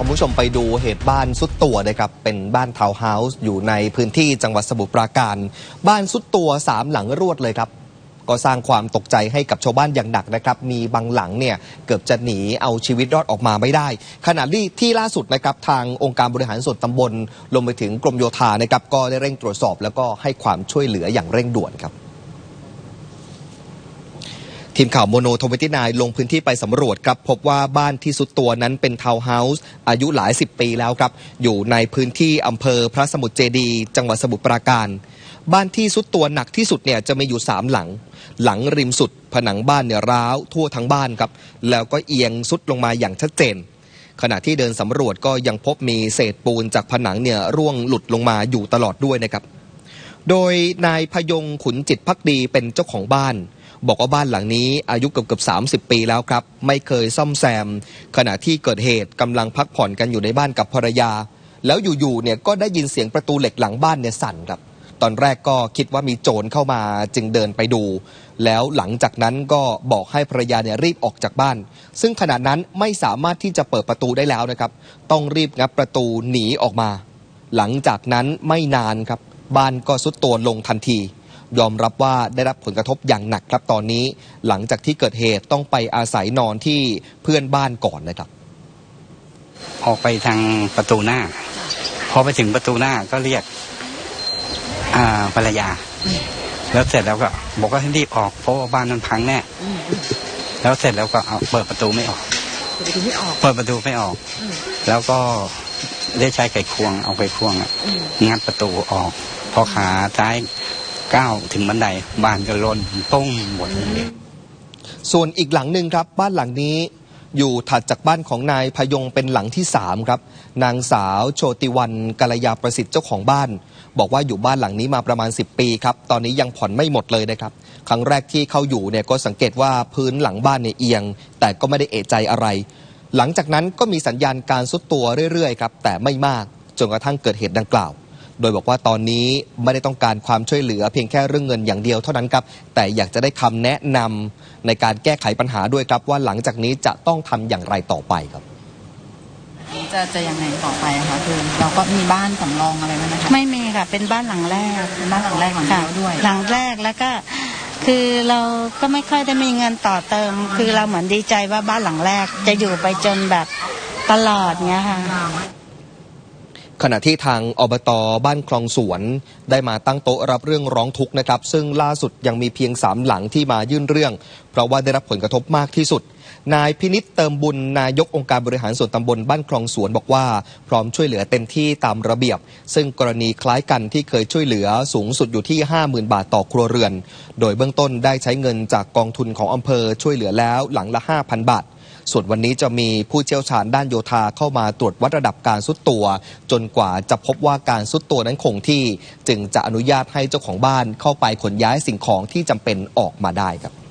คุณผู้ชมไปดูเหตุบ้านสุดตัวนะครับ เป็นบ้านทาวน์เฮาส์อยู่ในพื้นที่จังหวัดสมุทรปราการ บ้านสุดตัวสามหลังรวดเลยครับ ก็สร้างความตกใจให้กับชาวบ้านอย่างหนักนะครับ มีบางหลังเนี่ยเกือบจะหนีเอาชีวิตรอดออกมาไม่ได้ ขณะที่ที่ล่าสุดนะครับทางองค์การบริหารส่วนตำบลรวมไปถึงกรมโยธานะครับก็ได้เร่งตรวจสอบแล้วก็ให้ความช่วยเหลืออย่างเร่งด่วนครับ ทีมข่าวโมโนทวิตี้นายลงพื้นที่ไปสำรวจครับพบว่าบ้านที่สุดตัวนั้นเป็นทาวน์เฮาส์อายุหลายสิบปีแล้วครับ อยู่ในพื้นที่อำเภอพระสมุทรเจดี จังหวัดสมุทรปราการ บ้านที่สุดตัวหนักที่สุดเนี่ยจะมีอยู่สามหลัง หลังริมสุด ผนังบ้านเนี่ยร้าวทั่วทั้งบ้านครับ แล้วก็เอียงสุดลงมาอย่างชัดเจน ขณะที่เดินสำรวจก็ยังพบมีเศษปูนจากผนังเนี่ยร่วงหลุดลงมาอยู่ตลอดด้วยนะครับ โดยนายพยงขุนจิตพักดีเป็นเจ้าของบ้าน บอกว่าบ้านหลังนี้อายุเกือบเกือบสาปีแล้วครับ ไม่เคยซ่อมแซม ขณะที่เกิดเหตุกำลังพักผ่อนกันอยู่ในบ้านกับภรรยา แล้วอยู่ๆเนี่ยก็ได้ยินเสียงประตูเหล็กหลังบ้านเนี่ยสั่นครับ ตอนแรกก็คิดว่ามีโจรเข้ามาจึงเดินไปดู แล้วหลังจากนั้นก็บอกให้ภรรยาเนี่ยรีบออกจากบ้าน ซึ่งขณะนั้นไม่สามารถที่จะเปิดประตูได้แล้วนะครับ ต้องรีบงับประตูหนีออกมา หลังจากนั้นไม่นานครับ บ้านก็สุดตัวลงทันที ยอมรับว่าได้รับผลกระทบอย่างหนักครับตอนนี้ หลังจากที่เกิดเหตุต้องไปอาศัยนอนที่เพื่อนบ้านก่อนนะครับ ออกไปทางประตูหน้า พอไปถึงประตูหน้าก็เรียกอ่าภรรยา แล้วเสร็จแล้วก็บอกว่าให้รีบออกเพราะว่าบ้านมันพังแน่แล้วเสร็จแล้วก็เอาเปิดประตูไม่ออก เปิดประตูไม่ออก เปิดประตูไม่ออกอืมแล้วก็ได้ใช้ไขควงเอาไขควงอะอืมงัดประตูออก พอขาซ้าย ก้าวถึงบันไดบ้านก็ล่นปุ้งหมดเลยส่วนอีกหลังหนึ่งครับบ้านหลังนี้อยู่ถัดจากบ้านของนายพยงเป็นหลังที่สามครับ นางสาวโชติวันกัลยาประสิทธิ์เจ้าของบ้าน บอกว่าอยู่บ้านหลังนี้มาประมาณ 10 ปีครับ ตอนนี้ยังผ่อนไม่หมดเลยนะครับ ครั้งแรกที่เข้าอยู่เนี่ยก็สังเกตว่าพื้นหลังบ้านเนี่ยเอียง แต่ก็ไม่ได้เอะใจอะไร หลังจากนั้นก็มีสัญญาณการซุดตัวเรื่อยๆครับแต่ไม่มากจนกระทั่งเกิดเหตุดังกล่าว โดยบอกว่าตอนนี้ไม่ได้ต้องการความช่วยเหลือเพียงแค่เรื่องเงินอย่างเดียวเท่านั้นครับ แต่อยากจะได้คำแนะนำในการแก้ไขปัญหาด้วยครับ ว่าหลังจากนี้จะต้องทำอย่างไรต่อไปครับจะจะยังไงต่อไปอะคะคือเราก็มีบ้านสำรองอะไรไหมนะคะไม่มีค่ะ เป็นบ้านหลังแรกเป็นบ้านหลังแรกหลังเดียวด้วย หลังแรกแล้วก็คือเราก็ไม่ค่อยได้มีเงินต่อเติม คือเราเหมือนดีใจว่าบ้านหลังแรกจะอยู่ไปจนแบบตลอดเงี้ยค่ะ ขณะที่ทางอบตบ้านคลองสวน ได้มาตั้งโต๊ะรับเรื่องร้องทุกข์นะครับ ซึ่งล่าสุดยังมีเพียงสามหลังที่มายื่นเรื่อง เพราะว่าได้รับผลกระทบมากที่สุด นายพินิษเติมบุญนายกองค์การบริหารส่วนตำบลบ้านคลองสวนบอกว่า พร้อมช่วยเหลือเต็มที่ตามระเบียบ ซึ่งกรณีคล้ายกันที่เคยช่วยเหลือสูงสุดอยู่ที่ 50,000 บาทต่อครัวเรือน โดยเบื้องต้นได้ใช้เงินจากกองทุนของอำเภอช่วยเหลือแล้วหลังละ 5,000 บาท ส่วนวันนี้จะมีผู้เชี่ยวชาญด้านโยธาเข้ามาตรวจวัดระดับการซุดตัว จนกว่าจะพบว่าการซุดตัวนั้นคงที่ จึงจะอนุญาตให้เจ้าของบ้านเข้าไปขนย้ายสิ่งของที่จำเป็นออกมาได้ครับ